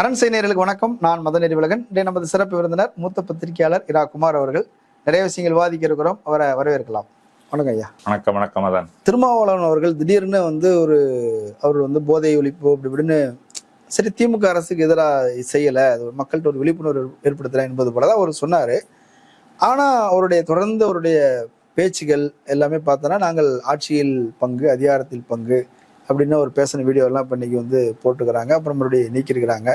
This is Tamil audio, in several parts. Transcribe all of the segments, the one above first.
அரண் நேயர்களுக்கு வணக்கம். நான் மதநெறி விலகன் இன்றைய நமது சிறப்பு விருந்தினர் மூத்த பத்திரிகையாளர் இரா குமார் அவர்கள். நிறைய விஷயங்கள் விவாதிக்க இருக்கிறோம். அவரை வரவேற்கலாம். வணக்கம் ஐயா. வணக்கம் வணக்கம் அதான் திருமாவளவன் அவர்கள் திடீர்னு வந்து ஒரு அவர் வந்து போதை ஒழிப்பு அப்படி இப்படின்னு சரி திமுக அரசுக்கு எதிராக செய்யலை. அது மக்கள்கிட்ட ஒரு விழிப்புணர்வு ஏற்படுத்தலை என்பது போல தான் அவர் சொன்னார். ஆனால் அவருடைய தொடர்ந்து அவருடைய பேச்சுகள் எல்லாமே பார்த்தோன்னா நாங்கள் ஆட்சியில் பங்கு அதிகாரத்தில் பங்கு அப்படின்னு ஒரு பேசின வீடியோ எல்லாம் இப்போ இன்னைக்கு வந்து போட்டுக்கிறாங்க அப்புறம் மறுபடியும் நீக்கியிருக்கிறாங்க.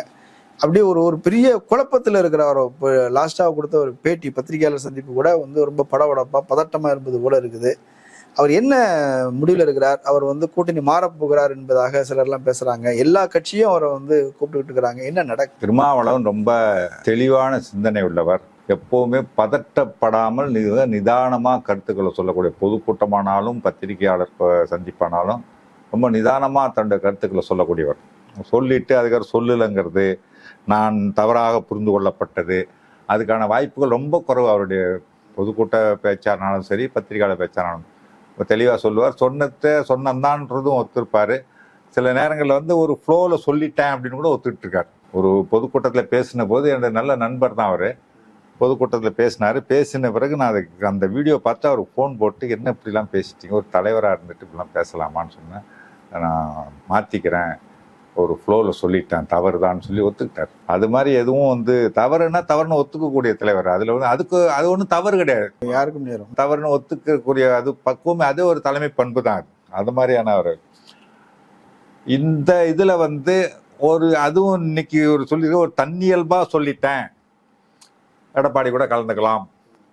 அப்படியே ஒரு ஒரு பெரிய குழப்பத்தில் இருக்கிற அவர் இப்போ லாஸ்ட்டாக கொடுத்த ஒரு பேட்டி பத்திரிகையாளர் சந்திப்பு கூட வந்து ரொம்ப படபடப்பாக பதட்டமாக இருப்பது போல இருக்குது. அவர் என்ன முடிவில் இருக்கிறார்? அவர் வந்து கூட்டணி மாறப் போகிறார் என்பதாக சிலர்லாம் பேசுறாங்க. எல்லா கட்சியும் அவரை வந்து கூப்பிட்டுக்கிட்டு இருக்கிறாங்க. என்ன நடக்கு திருமாவளவன் ரொம்ப தெளிவான சிந்தனை உள்ளவர். எப்போவுமே பதட்டப்படாமல் நிதானமாக கருத்துக்களை சொல்லக்கூடிய பொதுக்கூட்டமானாலும் பத்திரிகையாளர் சந்திப்பானாலும் ரொம்ப நிதானமாக தன்னுடைய கருத்துக்களை சொல்லக்கூடியவர். சொல்லிட்டு அதுக்கப்புறம் சொல்லலைங்கிறது நான் தவறாக புரிந்து கொள்ளப்பட்டது. அதுக்கான வாய்ப்புகள் ரொம்ப குறைவு. அவருடைய பொதுக்கூட்ட பேச்சானாலும் சரி பத்திரிகையாளர் பேச்சானாலும் தெளிவாக சொல்லுவார் சொன்னத்தை சொன்னந்தான்றதும் ஒத்துருப்பார் சில நேரங்களில் வந்து ஒரு ஃப்ளோவில் சொல்லிட்டேன் அப்படின்னு கூட ஒத்துக்கிட்டு இருக்கார் ஒரு பொதுக்கூட்டத்தில் பேசின போது என்னோட நல்ல நண்பர் தான் அவர். பொதுக்கூட்டத்தில் பேசினார். பேசின பிறகு நான் அதுக்கு அந்த வீடியோ பார்த்து அவருக்கு ஃபோன் போட்டு என்ன இப்படிலாம் பேசிட்டீங்க? ஒரு தலைவராக இருந்துட்டு இப்படிலாம் பேசலாமான்னு சொன்னேன். நான் மாற்றிக்கிறேன் ஒரு ஃப்ளோவில் சொல்லிட்டேன் தவறு தான் சொல்லி ஒத்துக்கிட்டார். அது மாதிரி எதுவும் வந்து தவறுனா தவறுன்னு ஒத்துக்கக்கூடிய தலைவர். அதில் வந்து அதுக்கு அது ஒன்றும் தவறு கிடையாது. யாருக்கும் நேரம். தவறுன்னு ஒத்துக்கக்கூடிய அது பக்குவமே அது ஒரு தலைமை பண்பு தான் அது. மாதிரியான ஒரு இந்த இதுல வந்து ஒரு அதுவும் இன்னைக்கு ஒரு சொல்லி ஒரு தன்னியல்பா சொல்லிட்டேன். எடப்பாடி கூட கலந்துக்கலாம்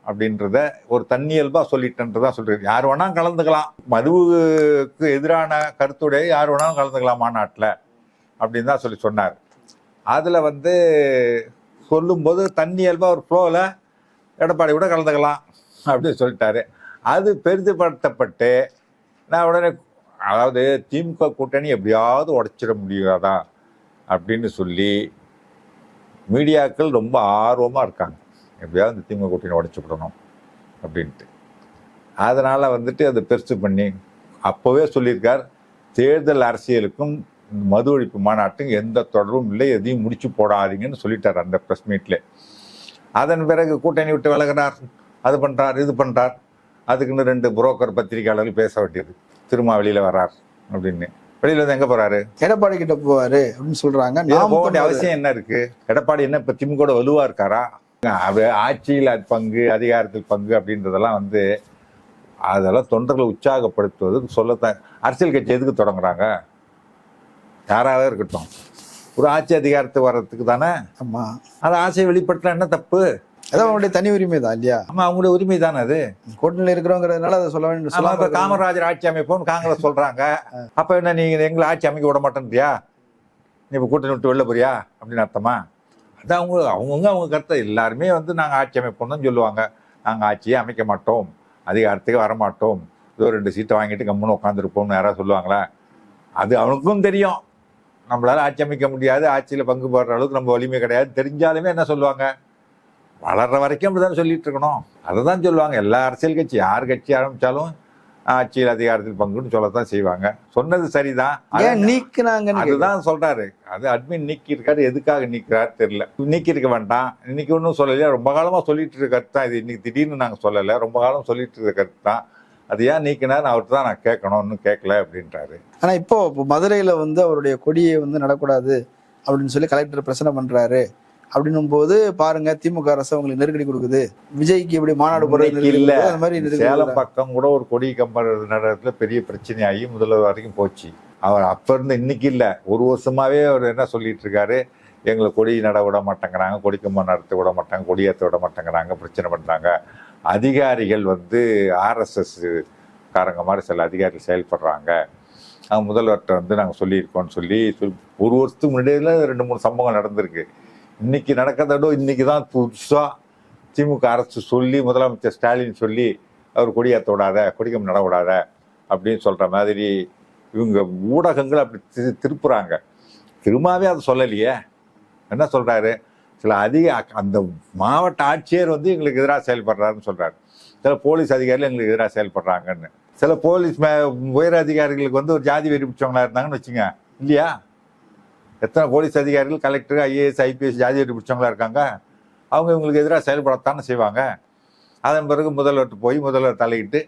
அப்படின்றத ஒரு தன்னியல்பா சொல்லிட்டேன்றதா சொல்றேன் யார் வேணா கலந்துக்கலாம். மதுவுக்கு எதிரான கருத்துடைய யார் வேணாலும் கலந்துக்கலாம் மாநாட்டில். அப்படின்னு தான் சொல்லி சொன்னார். அதில் வந்து சொல்லும்போது தண்ணி இயல்பாக ஒரு ஃப்ளோவில் எடப்பாடி கூட கலந்துக்கலாம் அப்படின்னு சொல்லிட்டாரு. அது பெரிதுபடுத்தப்பட்டு நான் உடனே அதாவது திமுக கூட்டணி எப்படியாவது உடச்சிட முடியாதா அப்படின்னு சொல்லி மீடியாக்கள் ரொம்ப ஆர்வமாக இருக்காங்க. எப்படியாவது இந்த திமுக கூட்டணி உடச்சி விடணும் அப்படின்ட்டு. அதனால் வந்துட்டு அதை பெருசு பண்ணி அப்போவே சொல்லியிருக்கார். தேர்தல் அரசியலுக்கும் மது ஒழிப்பு மாநாட்டுக்கும் எந்த தொடர்பும் இல்லை எதையும் முடிச்சு போடாதீங்கன்னு சொல்லிட்டார் அந்த ப்ரெஸ் மீட்ல அதன் பிறகு கூட்டணி விட்டு விலகினார். அது பண்றார் இது பண்றார். அதுக்குன்னு ரெண்டு புரோக்கர் பத்திரிகையாளர்கள் பேச வேண்டியது. திரும்ப வெளியில வர்றார் அப்படின்னு. வெளியில வந்து எங்க போறாரு? எடப்பாடி கிட்ட போவாரு அப்படின்னு நாம் போக வேண்டிய அவசியம் என்ன இருக்கு? எடப்பாடி என்ன இப்ப திமுக வலுவா இருக்காரா? அது ஆட்சியில் பங்கு அதிகாரத்தில் பங்கு அப்படின்றதெல்லாம் வந்து அதெல்லாம் தொண்டர்களை உற்சாகப்படுத்துவது சொல்லத்தான். அரசியல் கட்சி எதுக்கு தொடங்குறாங்க? யாராவது இருக்கட்டும். ஒரு ஆட்சி அதிகாரத்துக்கு வர்றதுக்கு தானே? ஆமா. அது ஆசையை வெளிப்படுத்தலாம் என்ன தப்பு? அதான் அவங்களுடைய தனி உரிமை தான் இல்லையா? ஆமா அவங்களுடைய உரிமை தானே அது? கூட்டணியில் இருக்கிறோங்கிறதுனால அதை சொல்ல வேண்டும் ஆமா இப்ப காமராஜர் ஆட்சி அமைப்போம்னு காங்கிரஸ் சொல்றாங்க. அப்ப என்ன நீங்க எங்களை ஆட்சி அமைக்க விட மாட்டேன்றியா? நீ இப்ப கூட்டணி விட்டு வெளில போறியா? அப்படின்னு அர்த்தமா? அது அவங்க அவங்கவுங்க அவங்க கருத்தை எல்லாருமே வந்து நாங்க ஆட்சி அமைப்போம் தான் சொல்லுவாங்க. நாங்க ஆட்சியே அமைக்க மாட்டோம். அதிகாரத்துக்கு வர மாட்டோம் ஏதோ ரெண்டு சீட்டை வாங்கிட்டு கம்முன்னு உட்காந்துருப்போம்னு யாராவது சொல்லுவாங்களா? அது அவனுக்கும் தெரியும். நம்மளால ஆட்சி அமைக்க முடியாது ஆட்சியில பங்கு போடுற அளவுக்கு நம்ம வலிமை கிடையாது. தெரிஞ்சாலுமே என்ன சொல்லுவாங்க? வளர்ற வரைக்கும் அப்படிதான் சொல்லிட்டு இருக்கணும். அதை தான் சொல்லுவாங்க. எல்லா அரசியல் கட்சி யார் கட்சி ஆரம்பிச்சாலும் ஆட்சியில் அதிகாரத்தில் பங்குன்னு சொல்லத்தான் செய்வாங்க. சொன்னது சரிதான். ஏன் கேக்குறேன். அதுதான் சொல்றாரு. அது அட்மின் நீக்கி இருக்காரு எதுக்காக நீக்கிறாரு தெரியல. நீக்கி இருக்க வேண்டாம். இன்னைக்கு ஒன்றும் சொல்லலையா ரொம்ப காலமா சொல்லிட்டு இருக்க கருத்து தான் இது. இன்னைக்கு திடீர்னு நாங்க சொல்லலை. ரொம்ப காலம் சொல்லிட்டு இருக்க கருத்து தான். அது ஏன் நீக்கினார் அவர்கிட்ட தான் நான் கேட்கணும் இன்னும் கேட்கல அப்படின்றாரு ஆனா இப்போ மதுரையில வந்து அவருடைய கொடியை வந்து நடக்கூடாது அப்படின்னு சொல்லி கலெக்டர் பிரச்சனை பண்றாரு. அப்படின்னும் போது பாருங்க திமுக அரசு அவங்களுக்கு நெருக்கடி கொடுக்குது. விஜய்க்கு இப்படி மாநாடு நெருக்கடி இல்ல. அந்த மாதிரி சேலம். பக்கம் கூட ஒரு கொடி கம்பர் நடத்துல பெரிய பிரச்சனையாகி முதல்வர் வரைக்கும் போச்சு. அவர் அப்ப இருந்து இன்னைக்கு இல்ல. ஒரு வருஷமாவே அவர் என்ன சொல்லிட்டு இருக்காரு? எங்களை கொடி நட விட மாட்டேங்கிறாங்க கொடி கம்பம் நடத்த விட மாட்டாங்க கொடியேற்ற விட மாட்டேங்கிறாங்க பிரச்சனை பண்றாங்க. அதிகாரிகள் வந்து ஆர்எஸ்எஸ் காரங்க மாதிரி சில அதிகாரிகள் செயல்படுறாங்க. அவங்க முதல்வர்கிட்ட வந்து நாங்கள் சொல்லியிருக்கோம்னு சொல்லி சொல் ஒரு வருஷத்துக்கு முன்னாடியில் ரெண்டு மூணு சம்பவம் நடந்திருக்கு. இன்றைக்கி நடக்கிறத விட தான் புதுசாக திமுக அரசு சொல்லி முதலமைச்சர் ஸ்டாலின் சொல்லி அவர் கொடியேற்ற விடாத கொடிக்கம் நடவிடாத அப்படின்னு சொல்கிற மாதிரி இவங்க ஊடகங்கள் அப்படி திரு- திருப்புறாங்க. திரும்பவே அதை சொல்லலையே. என்ன சொல்கிறாரு சில அதிக அந்த மாவட்ட ஆட்சியர் வந்து எங்களுக்கு எதிராக செயல்படுறாருன்னு சொல்கிறாரு சில போலீஸ் அதிகாரிகள் எங்களுக்கு எதிராக செயல்படுறாங்கன்னு. சில போலீஸ் மே உயர் அதிகாரிகளுக்கு வந்து ஒரு ஜாதி வெறி பிடிச்சவங்களா இருந்தாங்கன்னு வச்சுங்க இல்லையா? எத்தனை போலீஸ் அதிகாரிகள் கலெக்டர் ஐஏஎஸ் ஐபிஎஸ் ஜாதி வெறி பிடிச்சவங்களா இருக்காங்க? அவங்க இவங்களுக்கு எதிராக செயல்படத்தானே செய்வாங்க. அதன் பிறகு முதல்வர்கிட்ட போய் முதல்வர் தலையிட்டு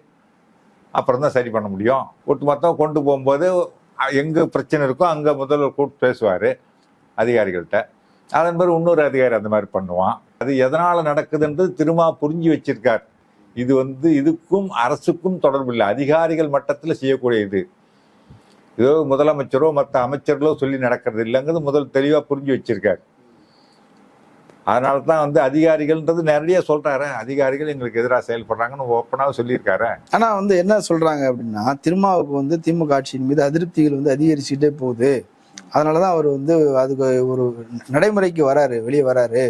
அப்புறம் தான் சரி பண்ண முடியும். ஒட்டுமொத்தம் கொண்டு போகும்போது எங்கே பிரச்சனை இருக்கோ அங்கே முதல்வர் கூப்பிட்டு பேசுவார் அதிகாரிகள்கிட்ட அதன் பிறகு இன்னொரு அதிகாரி அந்த மாதிரி பண்ணுவான். அது எதனால் நடக்குதுன்றது திருமா புரிஞ்சு வச்சிருக்கார். இது வந்து இதுக்கும் அரசுக்கும் தொடர்பு இல்லை. அதிகாரிகள் மட்டத்தில் செய்யக்கூடிய இது ஏதோ முதலமைச்சரோ மற்ற அமைச்சர்களோ சொல்லி நடக்கிறது இல்லைங்கிறது முதல் தெளிவாக புரிஞ்சு வச்சிருக்கார். அதனால தான் வந்து அதிகாரிகள்ன்றது நிறைய சொல்கிறாரு அதிகாரிகள் எங்களுக்கு எதிராக செயல்படுறாங்கன்னு ஓப்பனாக சொல்லியிருக்காரு. ஆனால் வந்து என்ன சொல்கிறாங்க அப்படின்னா திருமாவுக்கு வந்து திமுக ஆட்சியின் மீது அதிருப்திகள் வந்து அதிகரிச்சுட்டே போகுது. அதனாலதான் அவர் வந்து அதுக்கு ஒரு நடைமுறைக்கு வராரு வெளியே வராரு.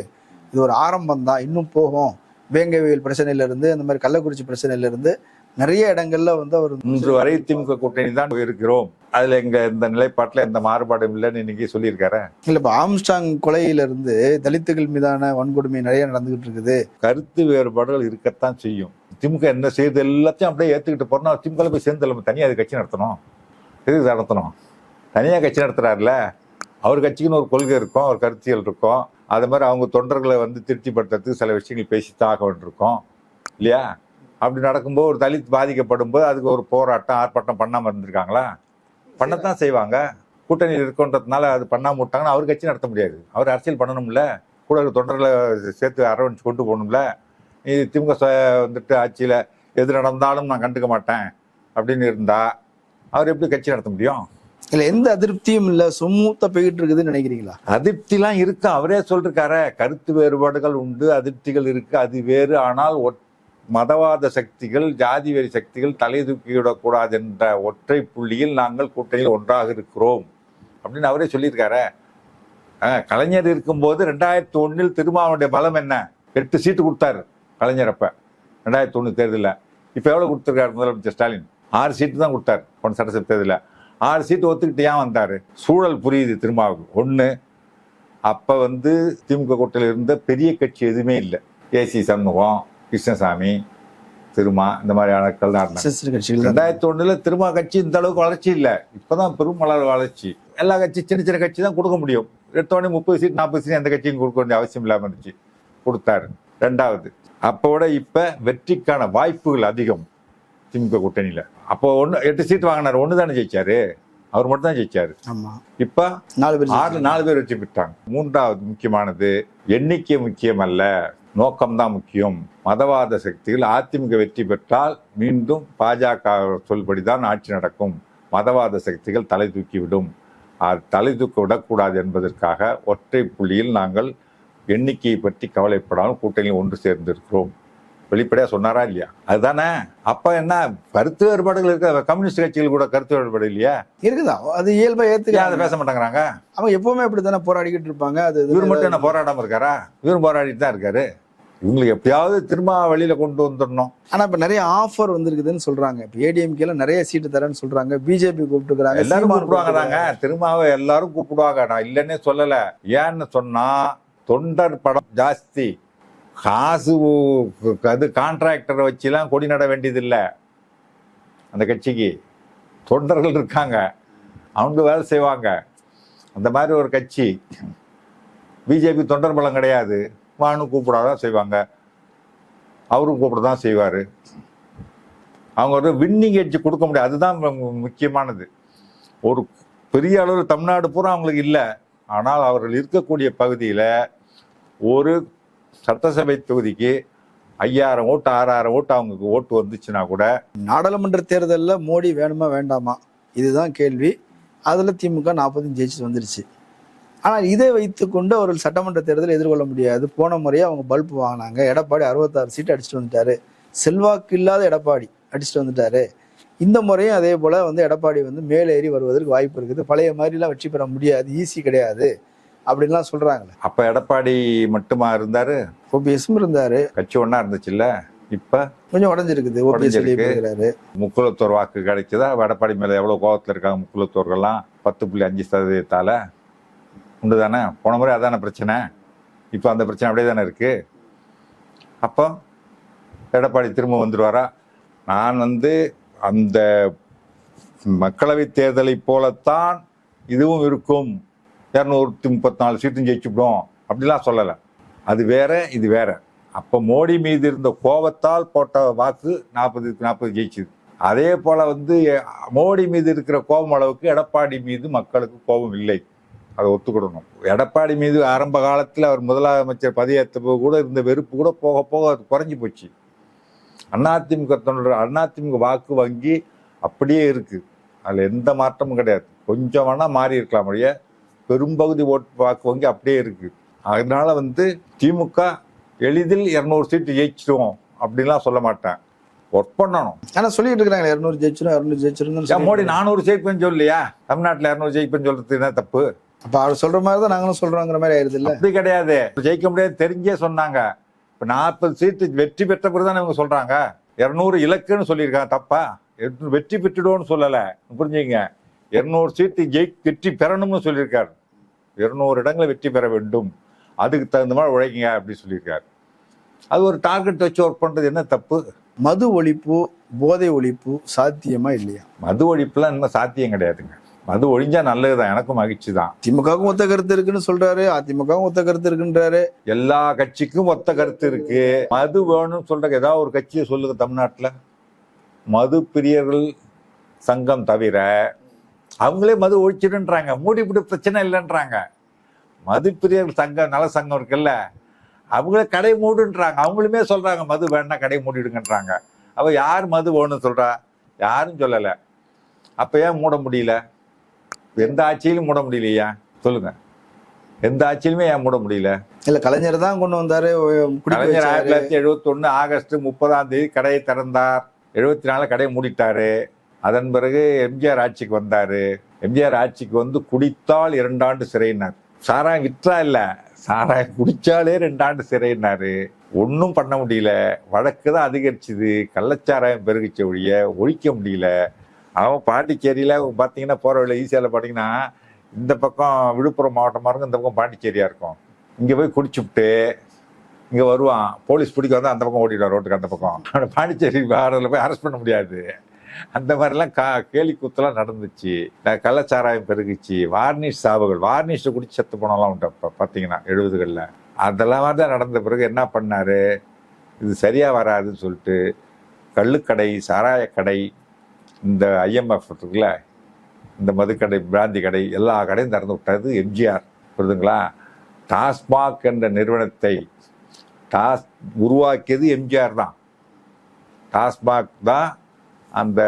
இது ஒரு ஆரம்பம் தான் இன்னும் போகும். வேங்கவியல் பிரச்சனையில இருந்து அந்த மாதிரி கள்ளக்குறிச்சி பிரச்சனையில இருந்து நிறைய இடங்கள்ல வந்து அவர் இன்று வரை திமுக கூட்டணி தான் இருக்கிறோம். அதுல எங்க இந்த நிலைப்பாட்டுல எந்த மாறுபாடும் இல்லைன்னு இன்னைக்கு சொல்லியிருக்காரு. இல்ல இப்ப ஆம்ஸ்டாங் கொலையில இருந்து தலித்துகள் மீதான வன்கொடுமை நிறைய நடந்துகிட்டு இருக்குது. கருத்து வேறுபாடுகள் இருக்கத்தான் செய்யும். திமுக என்ன செய்யுது எல்லாத்தையும் அப்படியே ஏத்துக்கிட்டு போறோம் திமுக போய் சேர்ந்து நம்ம தனியா அது கட்சி நடத்தணும். எதுக்கு நடத்தணும்? தனியாக கட்சி நடத்துகிறார்ல அவர் கட்சிக்குன்னு ஒரு கொள்கை இருக்கும் ஒரு கருத்தியல் இருக்கும். அது மாதிரி அவங்க தொண்டர்களை வந்து திருப்திப்படுத்துறதுக்கு சில விஷயங்கள் பேசித்தான் ஆக வேண்டியிருக்கும். இல்லையா? அப்படி நடக்கும்போது ஒரு தலித் பாதிக்கப்படும் போது அதுக்கு ஒரு போராட்டம் ஆர்ப்பாட்டம் பண்ணாமல் இருந்திருக்காங்களா? பண்ணத்தான் செய்வாங்க. கூட்டணியில் இருக்கன்றதுனால அது பண்ணாமல் விட்டாங்கன்னா அவர் கட்சி நடத்த முடியாது. அவர் அரசியல் பண்ணணும்ல. கூட தொண்டர்களை சேர்த்து அரவணைச்சு கொண்டு போகணும்ல. இது திமுக ச- வந்துட்டு ஆட்சியில் எது நடந்தாலும் நான் கண்டுக்க மாட்டேன் அப்படின்னு இருந்தால் அவர் எப்படி கட்சி நடத்த முடியும்? இல்ல எந்த அதிருப்தியும் இல்ல சுமூத்த போய்கிட்டு இருக்குதுன்னு நினைக்கிறீங்களா? அதிருப்திலாம் இருக்கு. அவரே சொல்லிருக்காரு கருத்து வேறுபாடுகள் உண்டு அதிருப்திகள் இருக்கு அது வேறு. ஆனால் ஒட்- மதவாத சக்திகள் ஜாதி வெறி சக்திகள் தலை தூக்கிவிடக்கூடாது என்ற ஒற்றை புள்ளியில் நாங்கள் கூட்டணியில் ஒன்றாக இருக்கிறோம். அப்படின்னு அவரே சொல்லியிருக்காரு. கலைஞர் இருக்கும்போது ரெண்டாயிரத்தி ஒன்னில் திருமாவனுடைய பலம் என்ன? எட்டு சீட்டு கொடுத்தாரு கலைஞர் அப்ப. ரெண்டாயிரத்தி ஒண்ணு தேர்தலில். இப்போ எவ்வளவு கொடுத்துருக்காரு முதலமைச்சர் ஸ்டாலின்? ஆறு சீட்டு தான் கொடுத்தார். போன சட்டசபை தேர்தலில். ஆறு சீட்டு ஒத்துக்கிட்டு ஏன் வந்தாரு? சூழல் புரியுது திருமாவுக்கு. ஒன்று அப்போ வந்து திமுக கூட்டத்தில் இருந்த பெரிய கட்சி எதுவுமே இல்லை. ஏசி சண்முகம் கிருஷ்ணசாமி திருமா இந்த மாதிரி ஆட்கள் தான் இருந்தாங்க. சிஸ்டர் கட்சிகள் தான். ரெண்டாயிரத்தி ஒண்ணுல திருமா கட்சி இந்த அளவுக்கு வளர்ச்சி இல்ல. இப்பதான் பெரும் வளர் வளர்ச்சி. எல்லா கட்சி சின்ன சின்ன கட்சி தான் கொடுக்க முடியும். எடுத்தோடனே முப்பது சீட் நாற்பது சீட் எந்த கட்சியும் கொடுக்க வேண்டிய அவசியம் இல்லாம இருந்துச்சு. கொடுத்தாரு. ரெண்டாவது அப்போட இப்ப வெற்றிக்கான வாய்ப்புகள் அதிகம். திமுக கூட்டணியில. அப்போ ஒண்ணு எட்டு சீட் வாங்கினாரு. ஒண்ணு தானே ஜெயிச்சாரு? அவர் மட்டும் தான் ஜெயிச்சாரு இப்ப நாலு பேர் ஆறு நாலு பேர் வெற்றி பெற்றாங்க. மூன்றாவது முக்கியமானது எண்ணிக்கை முக்கியம் அல்ல நோக்கம்தான் முக்கியம். மதவாத சக்திகள் அதிமுக வெற்றி பெற்றால் மீண்டும் பாஜக சொல்படிதான் ஆட்சி நடக்கும். மதவாத சக்திகள் தலை தூக்கிவிடும். அது தலை தூக்க விடக்கூடாது என்பதற்காக ஒற்றை புள்ளியில் நாங்கள் எண்ணிக்கையை பற்றி கவலைப்படாமல் கூட்டணியில் ஒன்று சேர்ந்திருக்கிறோம். வெளிப்படையா சொன்னாரா இல்லையா? அதுதானே. அப்ப என்ன கருத்து வேறுபாடுகள் இருக்க கம்யூனிஸ்ட் கட்சிகள் கூட கருத்து வேறுபாடு இல்லையா? இருக்குதா? அது இயல்பா ஏன் அதை பேச மாட்டேங்கிறாங்க? அவங்க எப்பவுமே அப்படித்தானே போராடிக்கிட்டு இருப்பாங்க. அது இவர் மட்டும் என்ன போராடாம இருக்காரா? இவரும் போராடிட்டு தான் இருக்காரு. இவங்களுக்கு எப்படியாவது திரும்ப வெளியில கொண்டு வந்துடணும். ஆனா இப்ப நிறைய ஆஃபர் வந்திருக்குதுன்னு சொல்றாங்க. இப்ப ஏடிஎம்கேல நிறைய சீட்டு தரேன்னு சொல்றாங்க. பிஜேபி கூப்பிட்டுக்கிறாங்க எல்லாரும் கூப்பிடுவாங்க தாங்க. திருமாவை எல்லாரும் கூப்பிடுவாங்க. நான் இல்லைன்னே சொல்லல. ஏன்னு சொன்னா தொண்டர் படம் ஜாஸ்தி. காசு அது கான்ட்ராக்டரை வச்சுலாம் கொடி நட வேண்டியதில்லை. அந்த கட்சிக்கு. தொண்டர்கள் இருக்காங்க. அவங்க வேலை செய்வாங்க. அந்த மாதிரி ஒரு கட்சி. பிஜேபி தொண்டர் பலம் கிடையாது. வானு கூப்பிடாதான் செய்வாங்க. அவரும் கூப்பிட தான் செய்வார். அவங்க ஒரு வின்னிங் எட்ஜ் கொடுக்க முடியாது. அதுதான் முக்கியமானது. ஒரு பெரிய அளவில் தமிழ்நாடு பூரா அவங்களுக்கு இல்லை. ஆனால் அவர்கள் இருக்கக்கூடிய பகுதியில் ஒரு சட்டசபை தொகுதிக்கு ஐயாயிரம் ஓட்டு ஆறாயிரம் ஓட்டு அவங்களுக்கு ஓட்டு வந்துச்சுன்னா கூட நாடாளுமன்ற தேர்தலில் மோடி வேணுமா வேண்டாமா? இதுதான் கேள்வி. அதில் திமுக நாற்பதும் ஜெயிச்சு வந்துருச்சு. ஆனால் இதை வைத்துக்கொண்டு அவர்கள் சட்டமன்ற தேர்தலை எதிர்கொள்ள முடியாது. போன முறையே அவங்க பல்ப் வாங்கினாங்க. எடப்பாடி அறுபத்தாறு சீட்டு அடிச்சுட்டு வந்துட்டாரு. செல்வாக்கு இல்லாத எடப்பாடி அடிச்சுட்டு வந்துட்டாரு. இந்த முறையும் அதே போல் வந்து எடப்பாடி வந்து மேலேறி வருவதற்கு வாய்ப்பு இருக்குது. பழைய மாதிரிலாம் வெற்றி பெற முடியாது. ஈஸி கிடையாது. அப்படின்லாம் சொல்றாங்களே. அப்ப எடப்பாடி மட்டுமா இருந்தாரு? ஓபிஎஸும் இருந்தாரு. கட்சி ஒண்ணா இருந்துச்சுல்ல? இப்ப? கொஞ்சம் உடஞ்சிருக்குது உடைஞ்சிருக்கு. முக்குலத்தோர் வாக்கு கிடைச்சதா? எடப்பாடி மேல எவ்வளவு கோபத்துல இருக்காங்க முக்குலத்தோர்கள்லாம் பத்து புள்ளி அஞ்சு சதவீதத்தால. உண்டு தானே போன முறை அதான பிரச்சனை? இப்போ அந்த பிரச்சனை அப்படியே தானே இருக்கு? அப்போ எடப்பாடி திரும்ப வந்துடுவாரா நான் வந்து அந்த மக்களவை தேர்தலை போலத்தான் இதுவும் இருக்கும். இரநூத்தி முப்பத்தி நாலு சீட்டும் ஜெயிச்சுவிடும். அப்படிலாம் சொல்லலை. அது வேற இது வேற. அப்போ மோடி மீது இருந்த கோபத்தால் போட்ட வாக்கு நாற்பது நாற்பது ஜெயிச்சுது. அதே போல் வந்து மோடி மீது இருக்கிற கோபம் அளவுக்கு எடப்பாடி மீது மக்களுக்கு கோபம் இல்லை. அதை ஒத்துக்கிடணும். எடப்பாடி மீது ஆரம்ப காலத்தில் அவர் முதலமைச்சர் பதவியேற்ற கூட இருந்த வெறுப்பு கூட போக போக அது குறைஞ்சி போச்சு. அதிமுக தொண்டர் அதிமுக வாக்கு வங்கி அப்படியே இருக்குது அதில் எந்த மாற்றமும் கிடையாது. கொஞ்சம் வேணால் மாறி இருக்கலாம் ஒழிய பெரும்பகுதி ஓட்டு வாக்கு வங்கி அப்படியே இருக்கு. அதனால வந்து திமுக எளிதில் இரநூறு சீட்டு ஜெயிச்சிடும் அப்படிலாம் சொல்ல மாட்டேன். ஒர்க் பண்ணணும். ஆனா சொல்லிட்டு இருக்காங்க இரநூறு ஜெயிச்சிரும் இரநூறு ஜெயிச்சிரும் ஏன் மோடி நானூறு ஜெயிப்பேன்னு சொல்லலையா தமிழ்நாட்டில் இரநூறு ஜெயிப்பேன்னு சொல்றது என்ன தப்பு? அப்ப அவர் சொல்ற மாதிரி தான் நாங்களும் சொல்றோங்கிற மாதிரி ஆயிருது இல்ல? அப்படி கிடையாது. ஜெயிக்க முடியாது தெரிஞ்சே சொன்னாங்க. இப்ப நாற்பது சீட்டு வெற்றி பெற்ற பிறகு தானே இவங்க சொல்றாங்க? இருநூறு இலக்குன்னு சொல்லியிருக்காங்க தப்பா? வெற்றி பெற்றுடுவோம்னு சொல்லல. புரிஞ்சுங்க இருநூறு சீட்டு ஜெயி வெற்றி பெறணும்னு சொல்லியிருக்காரு. இருநூறு இடங்களை வெற்றி பெற வேண்டும். அதுக்கு தகுந்த மாதிரி உழைங்க அப்படி சொல்லியிருக்காரு. அது ஒரு டார்கெட் வச்சு ஒர்க் பண்றது என்ன தப்பு? மது ஒழிப்பு போதை ஒழிப்பு சாத்தியமா இல்லையா? மது ஒழிப்புலாம் இன்னும் சாத்தியம் கிடையாதுங்க. மது ஒழிஞ்சா நல்லதுதான். எனக்கும் மகிழ்ச்சி தான். திமுகவுக்கும் ஒத்த கருத்து இருக்குன்னு சொல்றாரு. அதிமுகவும் ஒத்த கருத்து இருக்குன்றாரு. எல்லா கட்சிக்கும் ஒத்த கருத்து இருக்கு. மது வேணும்னு சொல்ற ஏதாவது ஒரு கட்சியை சொல்லுங்க தமிழ்நாட்டுல. மது பிரியர்கள் சங்கம் தவிர அவங்களே மது ஒழிச்சிடுன்றாங்க. மூடிப்பிடி பிரச்சனை இல்லைன்றாங்க. மது பிரியர்கள் சங்கம் நல சங்கம் இருக்குல்ல அவங்களே கடை மூடுன்றாங்க. அவங்களுமே சொல்றாங்க மது வேணா கடை மூடிடுங்கன்றாங்க. அவ யார் மது வேணும்னு சொல்றா? யாரும் சொல்லல. அப்ப ஏன் மூட முடியல? எந்த ஆட்சியிலும் மூட முடியலையா? சொல்லுங்க. எந்த ஆட்சியிலுமே ஏன் மூட முடியல? இல்ல கலைஞர் தான் கொண்டு வந்தாரு கலைஞர் ஆயிரத்தி. தொள்ளாயிரத்தி எழுபத்தி ஆகஸ்ட் முப்பதாம் தேதி கடையை திறந்தார். எழுபத்தி நாலு கடையை மூடிட்டாரு. அதன் பிறகு எம்ஜிஆர் ஆட்சிக்கு வந்தார். எம்ஜிஆர் ஆட்சிக்கு வந்து குடித்தால் இரண்டாண்டு சிறையினார். சாராயம் விற்றா இல்லை. சாராயம் குடித்தாலே ரெண்டாண்டு சிறையினார். ஒன்றும் பண்ண முடியல. வழக்கு தான் அதிகரிச்சுது. கள்ளச்சாராயம் பெருகிச்ச ஒழிய ஒழிக்க முடியல. அவன் பாண்டிச்சேரியில் பார்த்தீங்கன்னா போகிற வழியில ஈஸியாவில் பார்த்தீங்கன்னா இந்த பக்கம் விழுப்புரம் மாவட்டமாக இருக்கும் இந்த பக்கம் பாண்டிச்சேரியாக இருக்கும். இங்கே போய் குடிச்சுப்ட்டு இங்கே வருவான். போலீஸ் பிடிக்க வந்து அந்த பக்கம் ஓடிடுவான் ரோட்டுக்கு அந்த பக்கம். பாண்டிச்சேரி வாரத்தில் போய் அரெஸ்ட் பண்ண முடியாது. அந்த மாதிரிலாம் கா கேலி கூத்தெல்லாம் நடந்துச்சு கள்ளச்சாராயம் பெருகுச்சு. வார்னிஷ் சாவுகள் வார்னிஷை குடிச்சு செத்து போனலாம் உண்டு அப்போ பார்த்தீங்கன்னா எழுபதுகளில். அதெல்லாம் தான் நடந்த பிறகு என்ன பண்ணாரு? இது சரியாக வராதுன்னு சொல்லிட்டு கள்ளுக்கடை சாராயக்கடை இந்த ஐஎம்எஃப் இருக்குல்ல இந்த மதுக்கடை பிராந்தி கடை எல்லா கடையும் திறந்து விட்டது எம்ஜிஆர். புரியுதுங்களா? டாஸ்மாக் என்ற நிறுவனத்தை டாஸ் உருவாக்கியது எம்ஜிஆர் தான். டாஸ்மாக் தான் அந்த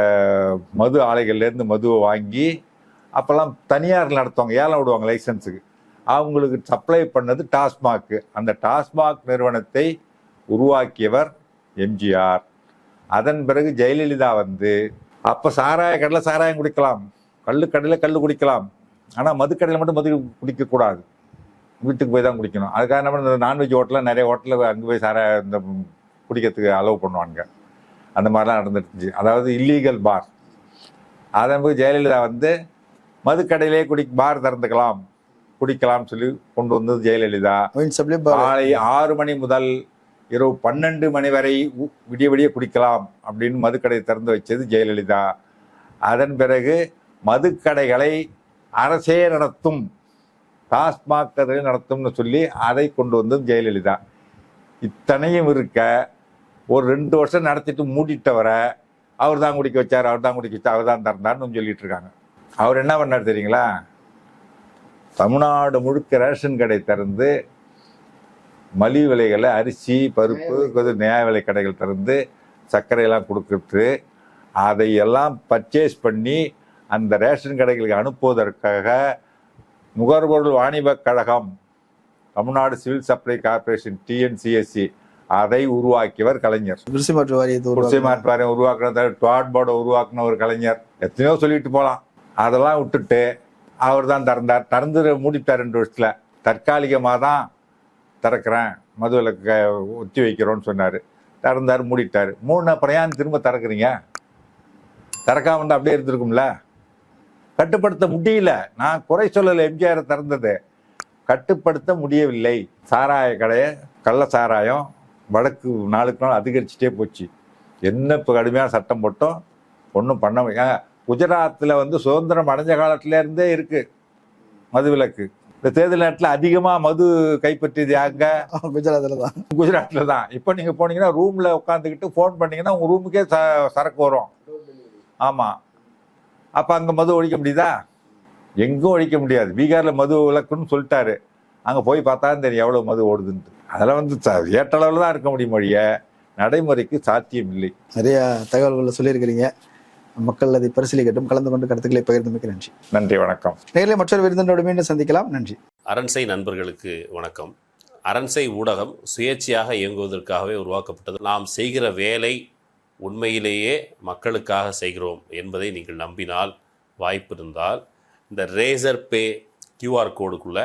மது ஆலைகள்லேருந்து மதுவை வாங்கி அப்போல்லாம் தனியார் நடத்துவாங்க ஏலம் விடுவாங்க லைசன்ஸுக்கு. அவங்களுக்கு சப்ளை பண்ணது டாஸ்மாக். அந்த டாஸ்மாக் நிறுவனத்தை உருவாக்கியவர் எம்ஜிஆர். அதன் பிறகு ஜெயலலிதா வந்து அப்போ சாராய கடையில் சாராயம் குடிக்கலாம் கல் கடையில் கல் குடிக்கலாம் ஆனால் மதுக்கடையில் மட்டும் மது குடிக்கக்கூடாது. வீட்டுக்கு போய் தான் குடிக்கணும். அதுக்காக என்ன இந்த நான்வெஜ் ஹோட்டலில் நிறைய ஹோட்டலில் அங்கே போய் சாராய இந்த குடிக்கிறதுக்கு அலோவ் பண்ணுவாங்க அந்த மாதிரிலாம் நடந்துருந்துச்சு. அதாவது இல்லீகல் பார் அதன் ஜெயலலிதா வந்து மதுக்கடையிலே குடி பார் திறந்துக்கலாம். குடிக்கலாம்னு சொல்லி கொண்டு வந்தது ஜெயலலிதா. காலை ஆறு மணி முதல் இரவு பன்னெண்டு மணி வரை விடிய விடிய குடிக்கலாம் அப்படின்னு மதுக்கடை திறந்து வச்சது ஜெயலலிதா. அதன் பிறகு மதுக்கடைகளை அரசே நடத்தும் டாஸ்மாக் நடத்தும்னு சொல்லி அதை கொண்டு வந்தது ஜெயலலிதா. இத்தனையும் இருக்க ஒரு ரெண்டு வருஷம் நடத்திட்டு மூடிட்டவரை அவர் தான் குடிக்க வச்சார் அவர் தான் குடிக்க வச்சார் அவர் தான் திறந்தார்னு சொல்லிட்டு இருக்காங்க. அவர் என்ன பண்ணார் தெரியுங்களா? தமிழ்நாடு முழுக்க ரேஷன் கடை திறந்து மலிவு விலைகளை அரிசி பருப்பு நியாய விலை. கடைகள் திறந்து சர்க்கரையெல்லாம் கொடுத்துட்டு அதை எல்லாம் பர்ச்சேஸ் பண்ணி அந்த ரேஷன் கடைகளுக்கு அனுப்புவதற்காக நுகர்பொருள் வாணிபக் கழகம் Tamil Nadu civil supply corporation TNCSC அதை உருவாக்கியவர் கலைஞர். கிருஷி மாற்று வாரியத்தை குடிசை உருவாக்குனாரு. மாற்றாரை உருவாக்குன டுவாட் போர்டை உருவாக்குன ஒரு கலைஞர். எத்தனையோ சொல்லிட்டு போகலாம் அதெல்லாம் விட்டுட்டு அவர் தான் திறந்தார். திறந்து மூடிட்டார் ரெண்டு வருஷத்துல. தற்காலிகமாக தான் திறக்கிறேன். மதுவிலக்கு ஒத்தி வைக்கிறோன்னு சொன்னார். திறந்தார் மூடிட்டார். மூணு ஏன் திரும்ப திறக்கிறீங்க? திறக்காம இருந்தா அப்படியே இருந்திருக்கும்ல. கட்டுப்படுத்த முடியல. நான் குறை சொல்லலை எம்ஜிஆர் திறந்தது. கட்டுப்படுத்த முடியவில்லை. சாராய கடையை கள்ள சாராயம் வடக்கு நாளுக்கு நாள் அதிகரிச்சுட்டே போச்சு. என்ன இப்போ கடுமையான சட்டம் போட்டோம்? ஒன்றும் பண்ண முடியாது குஜராத்தில் வந்து சுதந்திரம் அடைஞ்ச காலத்துல இருந்தே இருக்கு மதுவிலக்கு இந்த தேர்தல் நேரத்தில் அதிகமாக மது கைப்பற்றியது யாங்க குஜராத்தில் தான். குஜராத்தில் தான். இப்போ நீங்கள் போனீங்கன்னா ரூமில் உட்காந்துக்கிட்டு ஃபோன் பண்ணீங்கன்னா உங்கள் ரூமுக்கே ச சரக்கு வரும். ஆமாம் அப்போ அங்கே மது ஒழிக்க முடியுதா? எங்கும் ஒழிக்க முடியாது. பீகாரில் மது விலக்குன்னு சொல்லிட்டாரு. அங்கே போய் பார்த்தா தெரியும் எவ்வளோ மது ஓடுதுன்ட்டு. அதெல்லாம் வந்து ஏற்றளவில் தான் இருக்க முடியும் ஒழிய நடைமுறைக்கு சாத்தியம் இல்லை நிறைய தகவல்களை சொல்லியிருக்கிறீங்க. மக்கள் அதை பரிசீலிக்கட்டும். கலந்து கொண்டு கருத்துக்களை பகிர்ந்தமைக்கு நன்றி. நன்றி வணக்கம். நேரில் மற்றொரு விருந்தினோடு மீண்டும் சந்திக்கலாம். நன்றி. அரண்சை நண்பர்களுக்கு வணக்கம். அரண்சை ஊடகம் சுயேட்சையாக இயங்குவதற்காகவே உருவாக்கப்பட்டது. நாம் செய்கிற வேலை உண்மையிலேயே மக்களுக்காக செய்கிறோம் என்பதை நீங்கள் நம்பினால் வாய்ப்பு இருந்தால் இந்த ரேசர் பே கியூஆர் கோடுக்குள்ளே